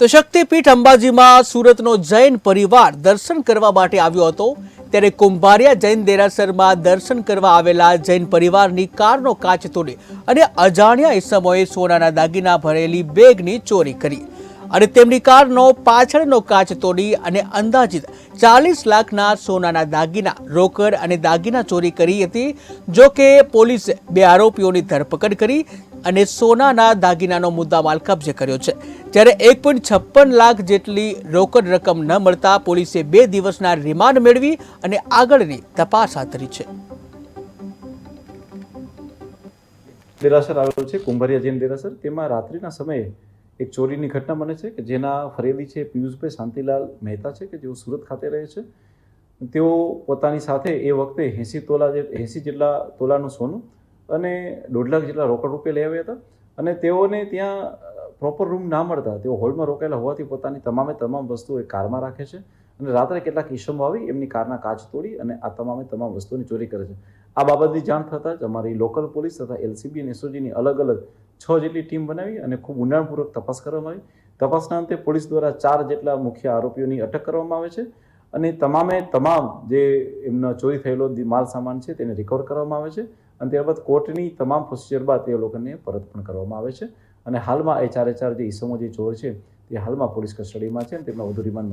તો શક્તિપીઠ અંબાજીમાં સુરતનો જૈન પરિવાર દર્શન કરવા માટે આવ્યો હતો. ત્યારે કુંભારિયા જૈન દેરાસરમાં દર્શન કરવા આવેલા જૈન પરિવારની કારનો કાચ તોડી અને અજાણ્યા ઇસમોએ સોનાના દાગીના ભરેલી બેગની ચોરી કરી. અને તેમની કારનો પાછળનો કાચ તોડી અને અંદાજિત ચાલીસ લાખના સોનાના દાગીના, રોકડ અને દાગીના ચોરી કરી હતી, જો કે પોલીસે બે આરોપીઓની ધરપકડ કરી અને સોનાના દાગીનાનો મુદ્દામાલ કબજે કર્યો છે. જ્યારે એક પોઈન્ટ છપ્પન લાખ જેટલી રોકડ રકમ ન મળતા પોલીસે બે દિવસના રિમાન્ડ મેળવી અને આગળની તપાસ હાથ ધરી છે. દેરાસર આવેલું છે, કુંભારિયા જૈન દેરાસર. તેમાં રાત્રિના સમયે એક ચોરીની ઘટના બને છે કે જેના ફરેલી છે પિયુષભાઈ શાંતિલાલ મહેતા છે કે જેઓ સુરત ખાતે રહે છે. તેઓ પોતાની સાથે એ વખતે એંસી તોલા એંસી જેટલા તોલાનું સોનું અને દોઢ લાખ જેટલા રોકડ રૂપિયા લઈ આવ્યા હતા. અને તેઓને ત્યાં પ્રોપર રૂમ ના મળતા. તેઓ હોલમાં રોકાયેલા હોવાથી પોતાની તમામે તમામ વસ્તુઓ એ કારમાં રાખે છે. અને રાત્રે કેટલાક ઈસમો આવી એમની કારના કાચ તોડી અને આ તમામે તમામ વસ્તુઓની ચોરી કરે છે. આ બાબતની જાણ થતાં જ અમારી લોકલ પોલીસ તથા એલસીબી અને એસઓજીની અલગ અલગ છ જેટલી ટીમ બનાવી અને ખૂબ ઊંડાણપૂર્વક તપાસ કરવામાં આવી. તપાસના અંતે પોલીસ દ્વારા ચાર જેટલા મુખ્ય આરોપીઓની અટક કરવામાં આવે છે અને તમામે તમામ જે એમનો ચોરી થયેલો માલ સામાન છે તેને રિકવર કરવામાં આવે છે અને ત્યારબાદ કોર્ટની તમામ પ્રોસિજર બાદ તે લોકોને પરત પણ કરવામાં આવે છે. અને હાલમાં એ ચારે ચાર જે ઈસમો જે ચોર છે તે હાલમાં પોલીસ કસ્ટડીમાં છે અને તેમના વધુ રિમાન્ડ